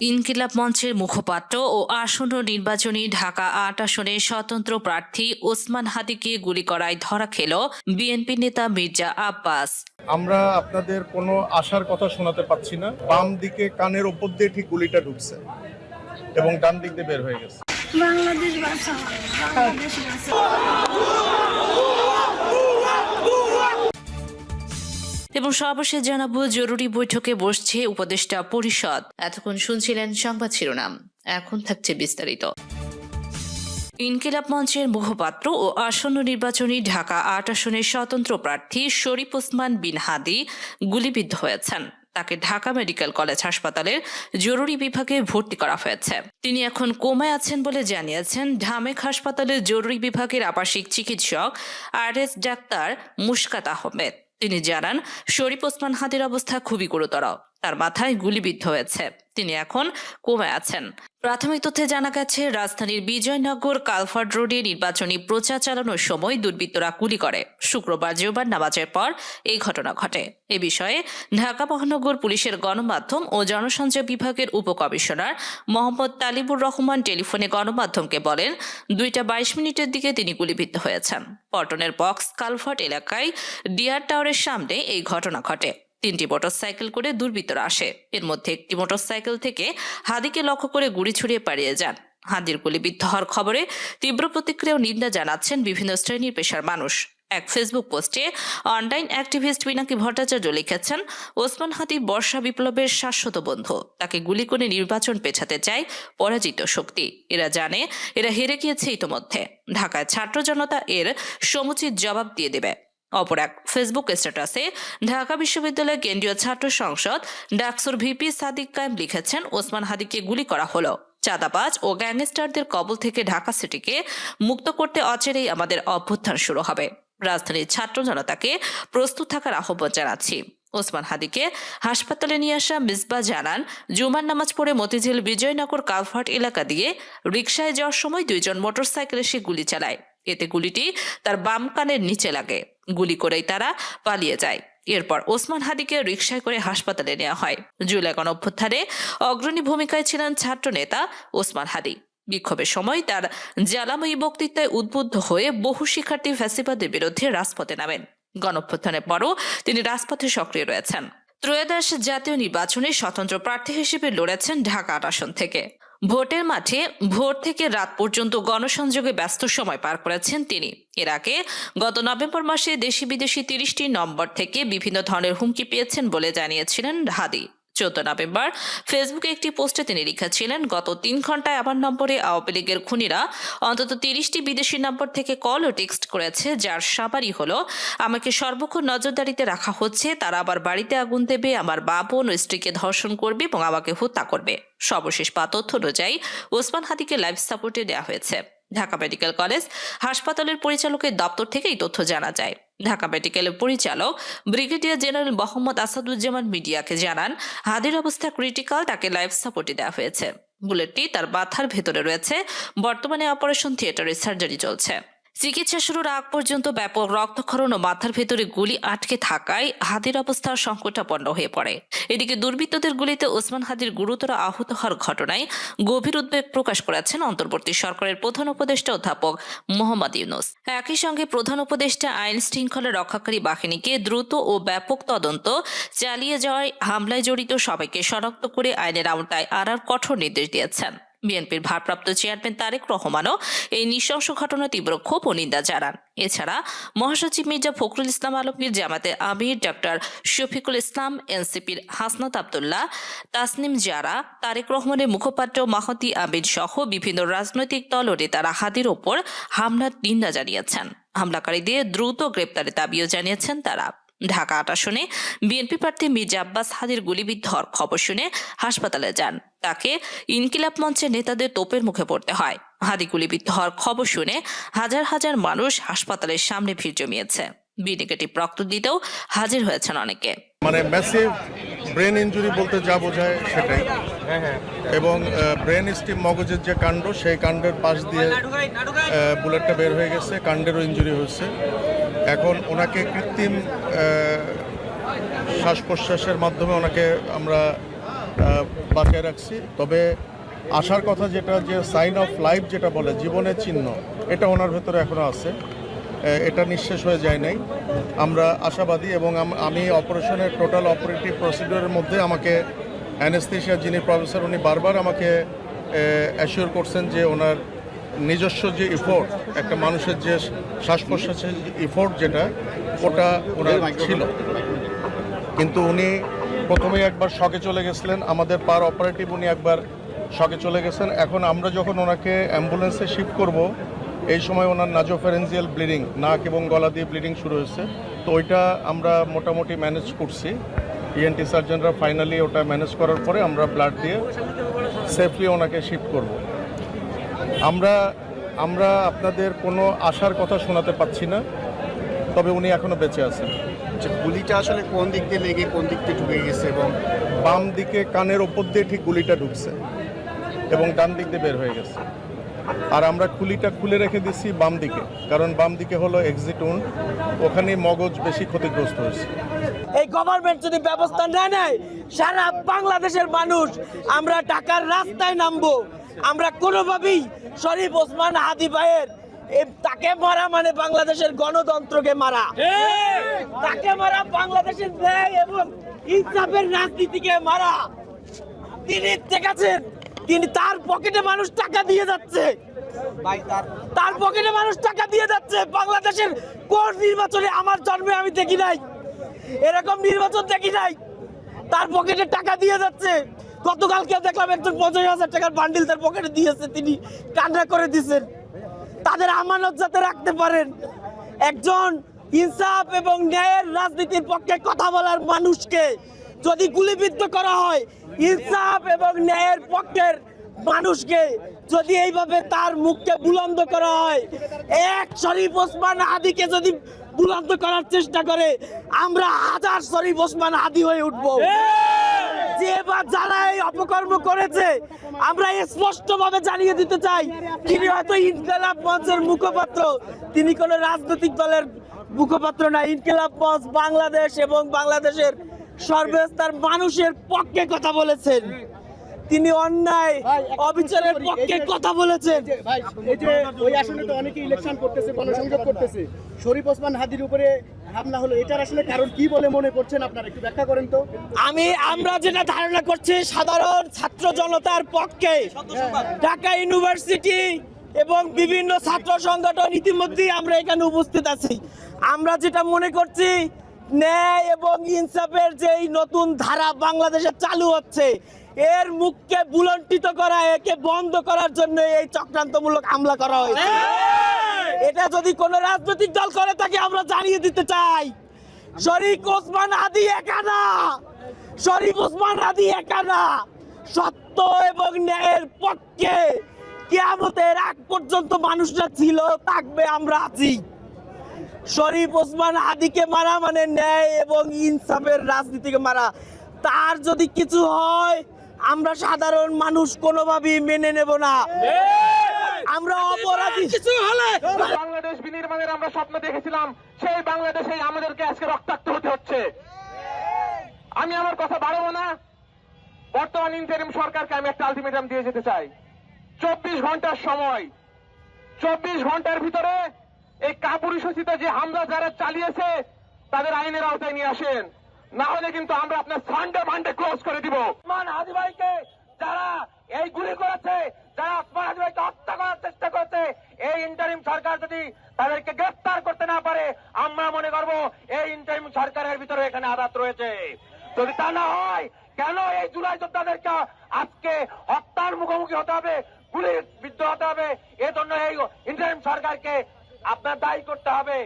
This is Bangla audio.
ইনকিলাব মঞ্চের মুখপাত্র ও আসন্ন নির্বাচনী ঢাকা আট আসনের স্বতন্ত্র প্রার্থী ওসমান হাদিকে গুলি করায় ধরা খেল বিএনপি নেতা মির্জা আব্বাস। আমরা আপনাদের কোনো আশার কথা শোনাতে পাচ্ছি না। বাম দিকে কানের ওপর দিয়ে ঠিক গুলিটা ঢুকছে এবং ডান দিক দিয়ে বের হয়ে গেছে। বাংলাদেশ বাংলাদেশ এবং সর্বশেষ জানাব, জরুরি বৈঠকে বসছে উপদেষ্টা পরিষদ। এতক্ষণ শুনছিলেন সংবাদ শিরোনাম। এখন থাকছে বিস্তারিত। ইনকিলাব মঞ্চের মুখপাত্র ও আসন্ন নির্বাচনী ঢাকা আট আসনের স্বতন্ত্র প্রার্থী শরীফ ওসমান বিন হাদি গুলিবিদ্ধ হয়েছেন। তাকে ঢাকা মেডিকেল কলেজ হাসপাতালের জরুরি বিভাগে ভর্তি করা হয়েছে। তিনি এখন কোমায় আছেন বলে জানিয়েছেন ঢামেক হাসপাতালের জরুরি বিভাগের আবাসিক চিকিৎসক R S doctor Mushkat Ahmed. তিনি জানান শরীফ ওসমান হাতের অবস্থা খুবই গুরুতর। তার মাথায় গুলিবিদ্ধ হয়েছে। তিনি এখন কোমায় আছেন। প্রাথমিক তথ্যে জানা গেছে, রাজধানীর বিজয়নগর কালফার্ড রোডে নির্বাচনী প্রচার চালানোর সময় দুর্বৃত্তরা গুলি করে। শুক্রবার জুবার নামাজের পর এই ঘটনা ঘটে। এ বিষয়ে ঢাকা মহানগর পুলিশের গণমাধ্যম ও জনসংযোগ বিভাগের উপকমিশনার মোহাম্মদ তালিবুর রহমান টেলিফোনে গণমাধ্যমকে বলেন, দুইটা বাইশ মিনিটের দিকে তিনি গুলিবিদ্ধ হয়েছেন। পল্টনের বক্স কালভার্ট এলাকায় ডিয়ার টাওয়ারের সামনে এই ঘটনা ঘটে। তিনটি মোটরসাইকেল করে দুর্বৃত্তরা আসে। এর মধ্যে একটি মোটরসাইকেল থেকে হাদিকে লক্ষ্য করে গুলি ছুড়িয়ে পালিয়ে যান। হাদির গুলিবিদ্ধ হওয়ার খবরে তীব্র প্রতিক্রিয়া নিন্দা জানাচ্ছেন বিভিন্ন শ্রেণির পেশার মানুষ। এক ফেসবুক পোস্টে অনলাইন অ্যাক্টিভিস্ট পিনাকি ভট্টাচার্য লিখেছেন, ওসমান হাদি বর্ষা বিপ্লবের শাশ্বত বন্ধু। তাকে গুলি করে নির্বাচন পেছাতে চায় পরাজিত শক্তি। এরা জানে, এরা হেরে গিয়েছে ইতোমধ্যে। ঢাকায় ছাত্র জনতা এর সমুচিত জবাব দিয়ে দেবে। অপর এক ফেসবুক স্ট্যাটাসে ঢাকা বিশ্ববিদ্যালয়ের কেন্দ্রীয় ছাত্র সংসদ ডাকসুর ভিপি সাদিক কায়েম লিখেছেন, ওসমান হাদিকে গুলি করা হলো। চাঁদাবাজ ও গ্যাংস্টারদের কবল থেকে ঢাকা সিটিকে মুক্ত করতে অচেরেই আমাদের অভ্যুত্থান শুরু হবে। রাজধানীর ছাত্র জনতাকে প্রস্তুত থাকার আহ্বান জানাচ্ছি। ওসমান হাদিকে হাসপাতালে নিয়ে আসা মিসবা জানান, জুমার নামাজ পড়ে মতিঝিল বিজয়নগর কালভার্ট এলাকা দিয়ে রিকশায় যাওয়ার সময় দুইজন মোটরসাইকেল সে গুলি চালায়। এতে গুলিটি তার বাম কানের নিচে লাগে। গুলি করেই তারা পালিয়ে যায়। এরপর ওসমান হাদিকে রিকশায় করে হাসপাতালে নেওয়া হয়। জুলাই গণঅভ্যুত্থানে অগ্রণী ভূমিকায় ছিলেন ছাত্র নেতা ওসমান হাদি। বিক্ষোভের সময় তার জ্বালাময়ী বক্তৃতায় উদ্বুদ্ধ হয়ে বহু শিক্ষার্থী ফ্যাসিবাদের বিরুদ্ধে রাজপথে নামেন। গণঅভ্যুত্থানের পরও তিনি রাজপথে সক্রিয় রয়েছেন। ত্রয়োদশ জাতীয় নির্বাচনে স্বতন্ত্র প্রার্থী হিসেবে লড়েছেন ঢাকা আসন থেকে। ভোটের মাঠে ভোর থেকে রাত পর্যন্ত গণসংযোগে ব্যস্ত সময় পার করেছেন তিনি। এর আগে গত নভেম্বর মাসে দেশি বিদেশি তিরিশটি নম্বর থেকে বিভিন্ন ধরনের হুমকি পেয়েছেন বলে জানিয়েছিলেন হাদি। চোদ্দ নভেম্বর। ফেসবুকে একটি পোস্টে তিনি লিখেছিলেন, গত তিন ঘন্টায় আমার নম্বরে আওয়ামী লীগের খুনিরা অন্তত তিরিশটি বিদেশি নম্বর থেকে কল ও টেক্সট করেছে, যার সাবারই হলো, আমাকে সর্বক্ষণ নজরদারিতে রাখা হচ্ছে, তারা আবার বাড়িতে আগুন দেবে, আমার বা বোন ও স্ত্রীকে ধর্ষণ করবে এবং আমাকে হত্যা করবে। সর্বশেষ পা তথ্য অনুযায়ী ওসমান হাদিকে লাইফ সাপোর্টে দেওয়া হয়েছে। ঢাকা মেডিকেল কলেজ হাসপাতালের পরিচালকের দপ্তর থেকে এই তথ্য জানা যায়। ঢাকা মেডিকেলের পরিচালক ব্রিগেডিয়ার জেনারেল মোহাম্মদ আসাদুজ্জামান মিডিয়াকে জানান হাদির অবস্থা ক্রিটিক্যাল, তাকে লাইফ সাপোর্টে দেওয়া হয়েছে। বুলেটটি তার মাথার ভেতরে রয়েছে। বর্তমানে অপারেশন থিয়েটারে সার্জারি চলছে। চিকিৎসা শুরুর আগ পর্যন্ত ব্যাপক রক্তক্ষরণ ও মাথার ভেতরে গুলি আটকে থাকায় হাদির অবস্থা সংকটাপন্ন হয়ে পড়ে। এদিকে দুর্বৃত্তদের গুলিতে ওসমান হাদির গুরুতর আহত হওয়ার ঘটনায় গভীর উদ্বেগ প্রকাশ করেছেন অন্তর্বর্তী সরকারের প্রধান উপদেষ্টা অধ্যাপক মোহাম্মদ ইউনুস। একই সঙ্গে প্রধান উপদেষ্টা আইন শৃঙ্খলা রক্ষাকারী বাহিনীকে দ্রুত ও ব্যাপক তদন্ত, চালিয়ে যাওয়ায় হামলায় জড়িত সবাইকে শনাক্ত করে আইনের আওতায় আনার কঠোর নির্দেশ দিয়েছেন। বিএনপির ভারপ্রাপ্ত চেয়ারম্যান তারেক রহমানও এই নৃশংস ঘটনা তীব্র ক্ষোভ ও নিন্দা জানান। এছাড়া মহাসচিব মির্জা ফখরুল ইসলাম আলমগীর, জামাতে আমির, ডক্টর শফিকুল ইসলাম, এনসিপির হাসনাত আবদুল্লাহ, তাসনিম জারা, তারেক রহমানের মুখপাত্র মাহতি আমির সহ বিভিন্ন রাজনৈতিক দল ও নেতারা হাদির ওপর হামলার নিন্দা জানিয়েছেন। হামলাকারীদের দ্রুত গ্রেপ্তারের দাবিও জানিয়েছেন তারা। ঢাকা আট আসনে বিএনপি প্রার্থী মির্জা আব্বাস হাদির গুলিবিদ্ধ হওয়ার খবর শুনে হাসপাতালে যান। তাকে ইনকিলাব মঞ্চের নেতাদের তোপের মুখে পড়তে হয়। হাদি গুলিবিদ্ধ হওয়ার খবর শুনে হাজার হাজার মানুষ হাসপাতালের সামনে ভিড় জমিয়েছে। বি নেগেটিভ রক্ত দিতেও হাজির হয়েছেন অনেকে। মানে ম্যাসিভ ব্রেন ইঞ্জুরি বলতে যা বোঝায় সেটাই। এবং ব্রেন স্টিম মগজের যে কাণ্ড, সেই কাণ্ডের পাশ দিয়ে বুলেটটা বের হয়ে গেছে, কাণ্ডেরও ইঞ্জুরি হয়েছে। এখন ওনাকে কৃত্রিম শ্বাস প্রশ্বাসের মাধ্যমে ওনাকে আমরা বাঁচিয়ে রাখছি। তবে আসার কথা যেটা, যে সাইন অফ লাইফ যেটা বলে জীবনের চিহ্ন, এটা ওনার ভেতরে এখনও আছে। এটা নিঃশেষ হয়ে যায় নাই। আমরা আশাবাদী এবং আমি অপারেশনের টোটাল অপারেটিভ প্রসিডিওরের মধ্যে আমাকে অ্যানেস্থেশিয়া যিনি প্রফেসর উনি বারবার আমাকে অ্যাসিওর করছেন যে ওনার নিজস্ব যে ইফোর্ট একটা মানুষের যে শ্বাস প্রশ্বাসের ইফোর্ট যেটা, ওটা ওনার ছিল। কিন্তু উনি প্রথমেই একবার শকে চলে গেছিলেন। আমাদের পার অপারেটিভ উনি একবার শকে চলে গেছেন। এখন আমরা যখন ওনাকে অ্যাম্বুলেন্সে শিফট করব, এই সময় ওনার নাজোফারেন্সিয়াল ব্লিডিং নাক এবং গলা দিয়ে ব্লিডিং শুরু হয়েছে। তো ওইটা আমরা মোটামুটি ম্যানেজ করছি। ইএনটি সার্জনরা ফাইনালি ওটা ম্যানেজ করার পরে আমরা ব্লাড দিয়ে সেফলি ওনাকে শিফট করব। আমরা আমরা আপনাদের কোনো আশার কথা শোনাতে পাচ্ছি না তবে উনি এখনও বেঁচে আছেন। যে গুলিটা আসলে কোন দিক দিয়ে লেগে কোন দিক দিয়ে ঢুকে গেছে এবং বাম দিকে কানের ওপর দিয়ে ঠিক গুলিটা ঢুকছে এবং ডান দিক দিয়ে বের হয়ে গেছে। আর আমরা কুলিটা খুলে রেখে দিচ্ছি বাম দিকে কারণ বাম দিকে হলো এক্সিট উন্ড ওখানে মগজ বেশি ক্ষতিগ্রস্ত হয়েছে। এই গভর্নমেন্ট যদি ব্যবস্থা না নেয় সারা বাংলাদেশের মানুষ আমরা ঢাকার রাস্তায় নামবো। আমরা কোনোভাবেই শরীফ ওসমান হাদি ভাইয়ের তাকে মারা মানে বাংলাদেশের গণতন্ত্রকে মারা। তাকে মারা বাংলাদেশের ন্যায় এবং ইনসাফের রাজনীতিকে মারা। তিনি দেখাচ্ছেন তিনি তার পকেটে মানুষ টাকা দিয়ে যাচ্ছে। তার পকেটে মানুষ টাকা দিয়ে যাচ্ছে। বাংলাদেশের কোন নির্বাচনে আমার জন্মে আমি দেখি নাই। এরকম নির্বাচন দেখি নাই। তার পকেটে টাকা দিয়ে যাচ্ছে। গতকালকে দেখলাম একজন পঞ্চাশ হাজার টাকার বান্ডিল তার পকেটে দিয়েছে, তিনি কান্না করে দিয়েছেন। তাদের আমানত যাতে রাখতে পারেন। একজন ইনসাফ এবং ন্যায়ের রাজনীতির পক্ষে কথা বলার মানুষকে যদি গুলিবিদ্ধ করা হয়, ইনসাফ এবং ন্যায়ের পক্ষের মানুষকে যদি এইভাবে তার মুখকে বুলন্দ করা হয়, এক শরীফ ওসমান আদিকে যদি বুলন্দ করার চেষ্টা করে, আমরা হাজার শরীফ ওসমান আদি হয়ে উঠবো। যে বা যারা এই অপকর্ম করেছে আমরা স্পষ্ট ভাবে জানিয়ে দিতে চাই তিনি হয়তো ইনকালাব মঞ্চের মুখপাত্র। তিনি কোন রাজনৈতিক দলের মুখপাত্র না। ইনকিলাব মঞ্চ বাংলাদেশ এবং বাংলাদেশের সর্বস্তর মানুষের পক্ষে কথা বলেছেন। তিনি অন্যায় অবিচারের পক্ষে কথা বলেছেন। এই যে ওই আসনে তো অনেকে ইলেকশন করতেছে গণসংযোগ করতেছে। শরীফ ওসমান হাদির উপরে হামলা হলো, এটার আসলে কারণ কি বলে মনে করছেন আপনারা? একটু ব্যাখ্যা করেন তো। আমি, আমরা যেটা ধারণা করছি, সাধারণ ছাত্র জনতার পক্ষে ঢাকা ইউনিভার্সিটি এবং বিভিন্ন ছাত্র সংগঠন ইতিমধ্যেই আমরা এখানে উপস্থিত আছি। আমরা যেটা মনে করছি, ন্যায় এবং ইনসাফের যে নতুন ধারা বাংলাদেশে চালু হচ্ছে, এর মুখকে বুলন্টিত করা, একে বন্ধ করার জন্য এই চক্রান্তমূলক হামলা করা হয়েছে। এটা যদি কোন রাজনৈতিক দল করে, তাকে আমরা জানিয়ে দিতে চাই। শরীফ ওসমান আদি একা না। শরীফ ওসমান আদি একা না। সত্য এবং ন্যায়ের পক্ষে কেয়ামতের আগ পর্যন্ত মানুষরা ছিল, থাকবে, আমরা আছি। শরীফ ওসমান আদিকে মারা মানে ন্যায় এবং ইনসাফের রাজনীতিকে মারা। তার যদি কিছু হয়, আমরা সাধারণ মানুষ কোনোভাবেই মেনে নেব না। আমরা অপরাধী। কিছু হলে বাংলাদেশ বিনির্মাণের আমরা স্বপ্ন দেখেছিলাম সেই বাংলাদেশে আমাদেরকে আজকে রক্তাক্ত হতে হচ্ছে। আমি আমার কথা বাড়াবো না। বর্তমান ইন্টারিম সরকারকে আমি একটা আলটিমেটাম দিয়ে যেতে চাই। চব্বিশ ঘণ্টার সময় চব্বিশ ঘণ্টার ভিতরে এই কাপুরী সূচিত যে হামলা যারা চালিয়েছে তাদের আইনের আওতায় নিয়ে আসেন। না হলে কিন্তু আমরা আপনার সানডে মানডে ক্লোজ করে দিব। ওসমান হাজি ভাইকে যারা এই গুলি করেছে যারা ওসমান হত্যা করার চেষ্টা করেছে, এই ইন্টারিম সরকার যদি তাদেরকে গ্রেফতার করতে না পারে, আমরা মনে করব এই ইন্টারিম সরকারের ভিতরে এখানে আঘাত রয়েছে। যদি তা না হয়, কেন এই জুলাই যোদ্ধাদেরকে আজকে হত্যার মুখোমুখি হতে হবে গুলির বিদ্ধ হতে হবে? এজন্য এই ইন্টারিম সরকারকে আপনার দায়ী করতে হবে।